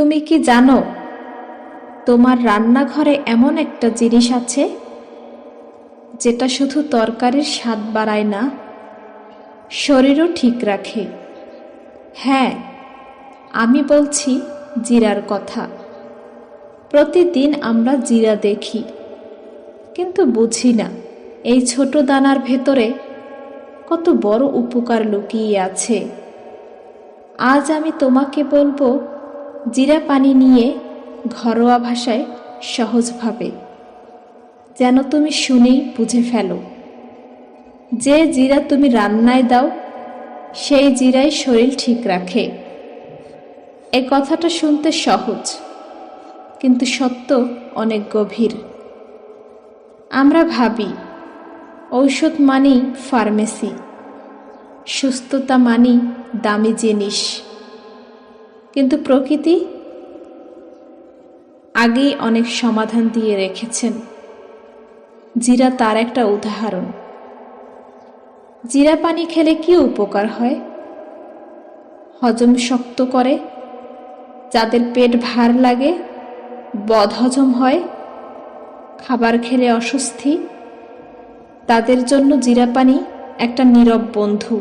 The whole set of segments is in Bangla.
তুমি কি জানো, তোমার রান্নাঘরে এমন একটা জিনিস আছে, যেটা শুধু তরকারির স্বাদ বাড়ায় না, শরীরও ঠিক রাখে? হ্যাঁ আমি বলছি জিরার কথা। প্রতিদিন আমরা জিরা দেখি, কিন্তু বুঝি না, এই ছোট দানার ভেতরে কত বড় উপকার লুকিয়ে আছে। আজ আমি তোমাকে বলব জিরা পানি নিয়ে ঘরোয়া ভাষায় সহজভাবে, যেন তুমি শুনেই বুঝে ফেলো। যে জিরা তুমি রান্নায় দাও, সেই জিরাই শরীর ঠিক রাখে। এ কথাটা শুনতে সহজ, কিন্তু সত্য অনেক গভীর। আমরা ভাবি, ঔষধ মানি ফার্মেসি, সুস্থতা মানি দামি জিনিস। কিন্তু প্রকৃতি আগেই অনেক সমাধান দিয়ে রেখেছেন। জিরা তার একটা উদাহরণ। জিরা পানি খেলে কি উপকার হয়? হজম শক্ত করে, যাদের পেট ভার লাগে বদহজম হয়, খাবার খেলে অস্বস্তি, তাদের জন্য জিরা পানি একটা নীরব বন্ধু।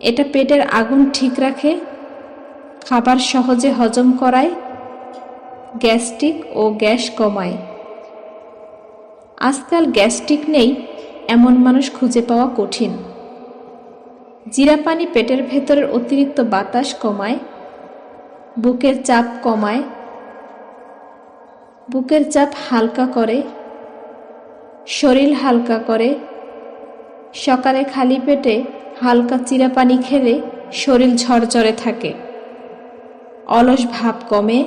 এটা পেটের আগুন ঠিক রাখে খাবার সহজে হজম করায়, গ্যাস্ট্রিক ও গ্যাস কমায়। আজকাল গ্যাস্ট্রিক নেই, এমন মানুষ খুঁজে পাওয়া কঠিন। জিরা পানি পেটের ভেতরের অতিরিক্ত বাতাস কমায়, বুকের চাপ কমায়, বুকের চাপ হালকা করে, শরীর হালকা করে, সকালে খালি পেটে হালকা চিরা পানি খেলে শরীর ঝরঝরে থাকে। অলস ভাব কমে।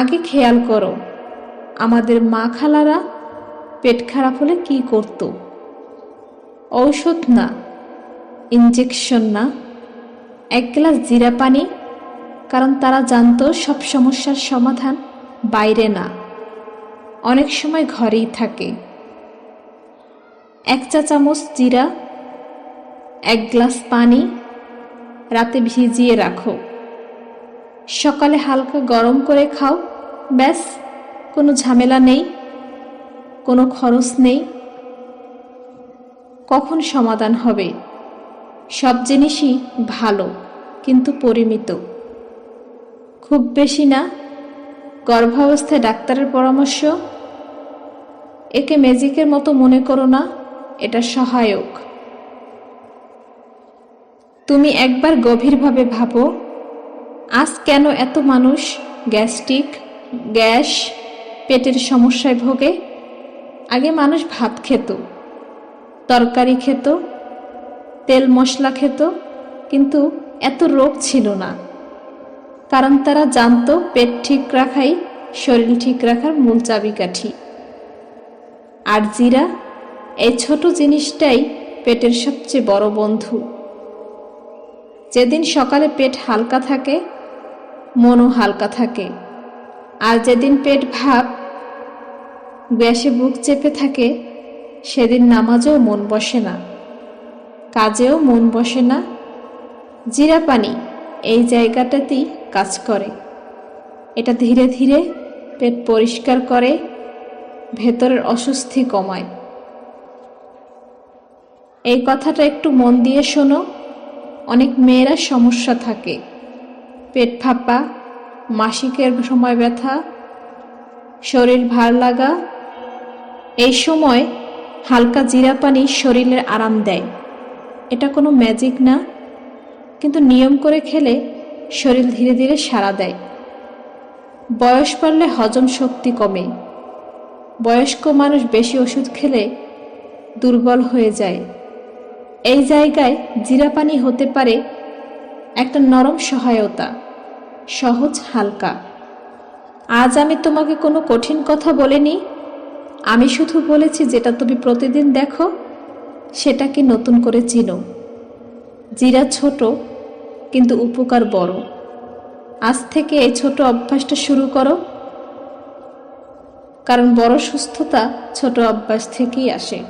আগে খেয়াল করো, আমাদের মা খালারা পেট খারাপ হলে কি করত? ঔষধ না ইঞ্জেকশন না, এক গ্লাস জিরা পানি, কারণ তারা জানতো সব সমস্যার সমাধান বাইরে না, অনেক সময় ঘরেই থাকে। এক চা চামচ জিরা, এক গ্লাস পানি, রাতে ভিজিয়ে রাখো। সকালে হালকা গরম করে খাও। ব্যাস, কোনো ঝামেলা নেই, কোনো খরচ নেই। কখন সমাধান হবে? সব জিনিসই ভালো, কিন্তু পরিমিত। খুব বেশি না, গর্ভাবস্থায় ডাক্তারের পরামর্শ? একে ম্যাজিকের মতো মনে করো না, এটা সহায়ক। তুমি একবার গভীরভাবে ভাবো আজ কেন এত মানুষ গ্যাস্ট্রিক, গ্যাস, পেটের সমস্যায় ভোগে? আগে মানুষ ভাত খেত, তরকারি খেত, তেল মশলা খেত, কিন্তু এত রোগ ছিল না। কারণ তারা জানতো পেট ঠিক রাখাই শরীর ঠিক রাখার মূল চাবিকাঠি। আর জিরা, এই ছোট জিনিসটাই পেটের সবচেয়ে বড় বন্ধু। যেদিন সকালে পেট হালকা থাকে মনও হালকা থাকে। আর যেদিন পেট ভাব, গ্যাসে বুক চেপে থাকে, সেদিন নামাজেও মন বসে না। কাজেও মন বসে না। জিরা পানি এই জায়গাটাতেই কাজ করে। এটা ধীরে ধীরে পেট পরিষ্কার করে, ভেতরের অস্বস্তি কমায়। এই কথাটা একটু মন দিয়ে শোনো। অনেক মেয়েরা সমস্যা থাকে। পেট ফাঁপা, মাসিকের সময় ব্যথা, শরীর ভার লাগা, এই সময় হালকা জিরা পানি শরীরের আরাম দেয়। এটা কোনো ম্যাজিক না, কিন্তু নিয়ম করে খেলে শরীর ধীরে ধীরে সাড়া দেয়। বয়স বাড়লে হজম শক্তি কমে। বয়স্ক মানুষ বেশি ওষুধ খেলে দুর্বল হয়ে যায়। এই জায়গায় জিরা পানি হতে পারে একটা নরম সহায়তা। সহজ হালকা। আজ আমি তোমাকে কোনো কঠিন কথা বলিনি। আমি শুধু বলেছি যেটা তুমি প্রতিদিন দেখো, সেটাকে নতুন করে চিনো। জিরা ছোট, কিন্তু উপকার বড়। আজ থেকে এই ছোট অভ্যাসটা শুরু করো। কারণ বড় সুস্থতা ছোট অভ্যাস থেকেই আসে।